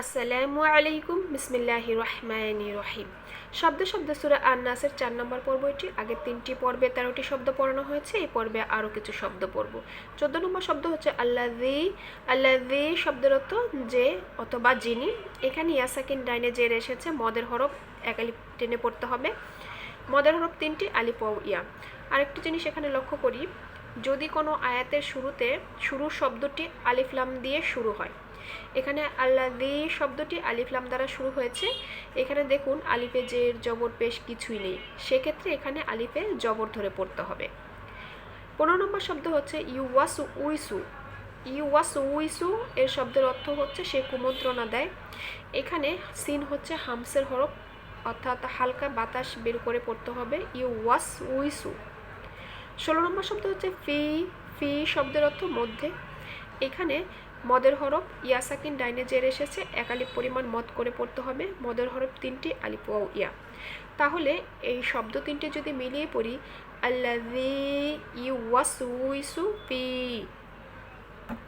আসসালামু আলাইকুম বিসমিল্লাহ রহমান রহিম। শব্দ শব্দ সুরা আর নাসের চার নম্বর পর্ব এটি। আগের তিনটি পর্বে তেরোটি শব্দ পড়ানো হয়েছে, এই পর্বে আরও কিছু শব্দ পড়ব। চোদ্দ নম্বর শব্দ হচ্ছে আল্লাহ দি আল্লাহ দি শব্দের অর্থ যে অথবা যিনি। এখানে ইয়াসাকিন ডাইনে জের এসেছে, মদের হরফ একালি টেনে পড়তে হবে। মদের হরফ তিনটি আলিপ ইয়া। আরেকটি জিনিস এখানে লক্ষ্য করি, যদি কোনো আয়াতের শুরুতে, শুরুর শব্দটি আলিফলাম দিয়ে শুরু হয় এখানে আল্লাদি শব্দটি আলিফলাম দ্বারা শুরু হয়েছে। এখানে দেখুন আলিফে জের জবর পেশ কিছুই নেই। সেক্ষেত্রে এখানে আলিফে জবর ধরে পড়তে হবে। পনেরো নম্বর শব্দ হচ্ছে ইউওয়াসু উইসু। ইউওয়াসু উইসু এর শব্দের অর্থ হচ্ছে সে কুমন্ত্রণা দেয়। এখানে সিন হচ্ছে হামসের হরফ, অর্থাৎ হালকা বাতাস বের করে পড়তে হবে ইউ ওয়াস উইসু। ষোলো নম্বর শব্দ হচ্ছে ফি। ফি শব্দের অর্থ মধ্যে। এখানে মদের হরফ ইয়াসাকিন ডাইনে জের এসেছে, এক আলিপ পরিমাণ মদ করে পড়তে হবে, মদের হরফ তিনটি আলিপ ও ইয়া। তাহলে এই শব্দ তিনটি যদি মিলিয়ে পড়ি আল্লাহ ইউ ওয়াসু ফি